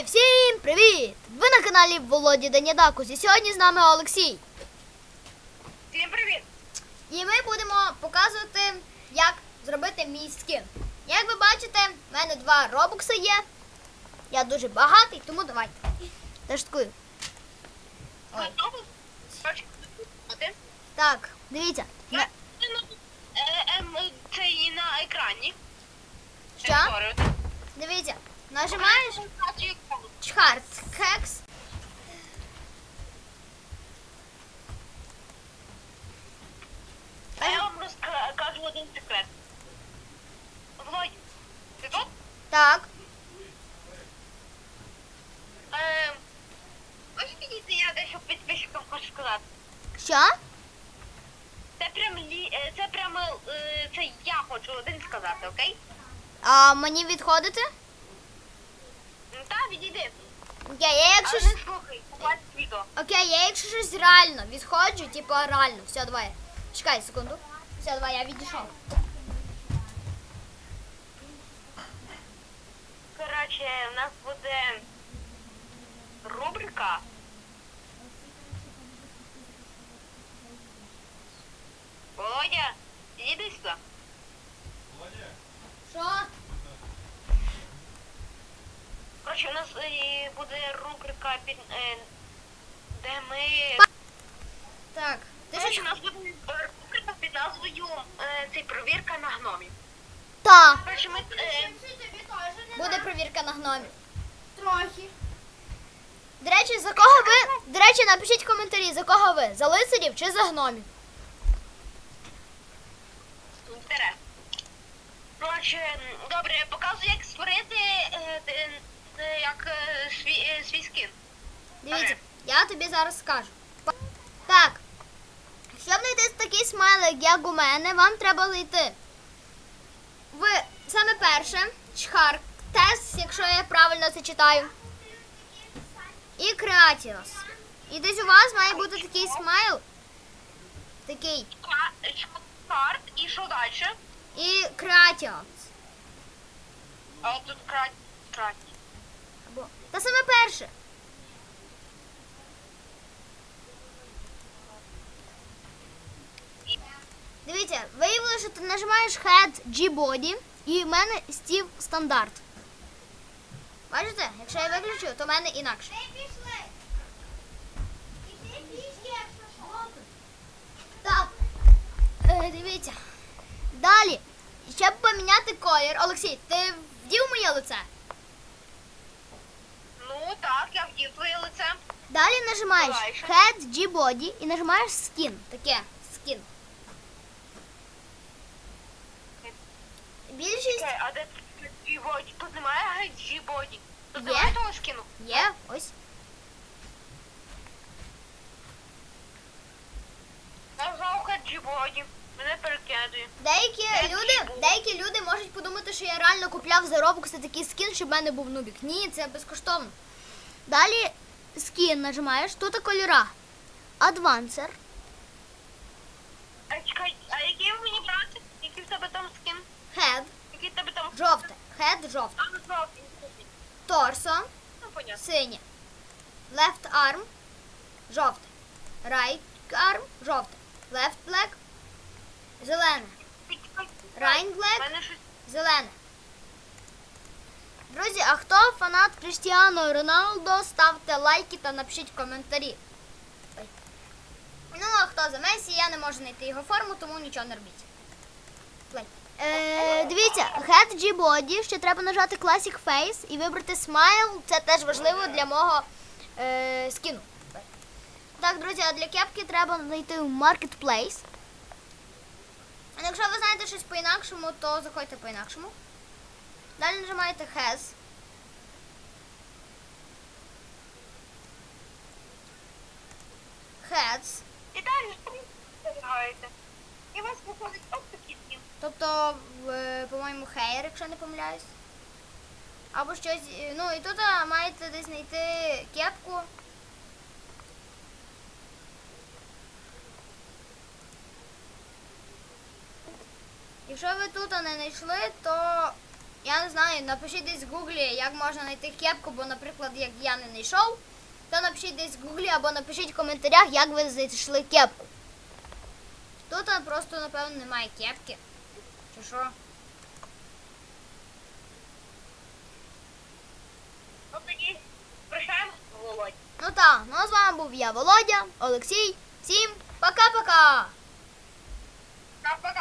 Друзі, всім привіт! Ви на каналі Володі Данядакус і сьогодні з нами Олексій. Всім привіт! І ми будемо показувати, як зробити мій скін. Як ви бачите, в мене два робокси є. Я дуже багатий, тому давайте. Ой. Один. Так, дивіться. На- Е, ем, Це і на екрані. Що? Дивіться. Нажимаєш Чхарт хекс. А я вам розкажу один секрет. Володь, ти тут? Так. Ем, Ось підійти, я дещо підписчикам хочу сказати. Що? Це прям лі... е, це прямо е, це я хочу один сказати, окей? А мені відходити? Відійди. Окей, я якщо Але слухай, відео. Окей, я якщо щось реально відходжу, типу реально. Все, давай. Чекай секунду. Все, давай, я відійшов. Коротше, у нас буде рубрика. Володя, іди сюди. Що? Коротше, у нас е, буде рубрика, під, е, де ми. Так. Ти Коротше, у нас буде рубрика під назвою е, цей провірка на гномів. Та. Коротше, ми е, Буде провірка на гномів. трохи. До речі, за кого ви. До речі, напишіть в коментарі, за кого ви? За лицарів чи за гномів? Інтерес. Коротше, добре, я показую, як створити е, е, е, як е, свій, е, свій скін. Дивіться, я тобі зараз скажу. Так. Щоб знайти такий смайлик, як у мене, вам треба зайти. В саме перше, чхар, тест, якщо я правильно це читаю. І креатіос. І десь у вас має бути такий смайл. Такий. Карт і що далі? І креатіос. А тут крать. Та саме перше. Дивіться, виявилося, що ти нажимаєш Head G-Body і в мене Steve стандарт. Бачите, якщо я виключу, то в мене інакше. Так. Е, дивіться. Далі. Щоб поміняти колір. Олексій, ти вдів моє лице? Так, я вдів твоє лице. Далі нажимаєш Давай, Head G-Body і нажимаєш Skin. Таке, Skin. Більшість Чекай, а де G-боді? Тут немає G-боді. Тут Є. немає того скину. є, ось. Нажав G-боді. Мене перекидує. Деякі Head люди, G-Body. деякі люди можуть подумати, що я реально купляв за Robux такий скін, щоб в мене був нубік. Ні, це безкоштовно. Далі скін нажимаєш, тут кольора. Адвансер, А чекай, а який мені брати? Який в тебе там скін? Head, Який в тебе там жовте. Head жовте. А, жовтий. Торсо, Ну, понятно. синє. Left arm, жовте. Right arm, жовте. Left leg, зелене. Right У leg, зелене. Друзі, а хто фанат Крістіану Роналдо, ставте лайки та напишіть коментарі. Ну, а хто за Месі, я не можу знайти його форму, тому нічого не робіть. Е, дивіться, Head G Body, ще треба нажати Classic Face і вибрати Smile. Це теж важливо для мого е, скіну. Так, друзі, а для кепки треба знайти Marketplace. А якщо ви знаєте щось по-інакшому, то заходьте по-інакшому. Далі нажимаєте Has. Heads. І далі ж зберігаєте. І у вас виходить ось скін. Тобто, по-моєму, hair, якщо не помиляюсь. Або щось. е, Ну і тут маєте десь знайти кепку. Якщо ви тут не знайшли, то Я не знаю, напишіть десь в гуглі, як можна знайти кепку, бо, наприклад, як я не знайшов, то напишіть десь в гуглі або напишіть в коментарях, як ви знайшли кепку. Тут просто, напевно, немає кепки. Чи що? Ну тоді прощаємо, Володь. Ну так, ну а з вами був я, Володя, Олексій. Всім пока-пока! Пока-пока.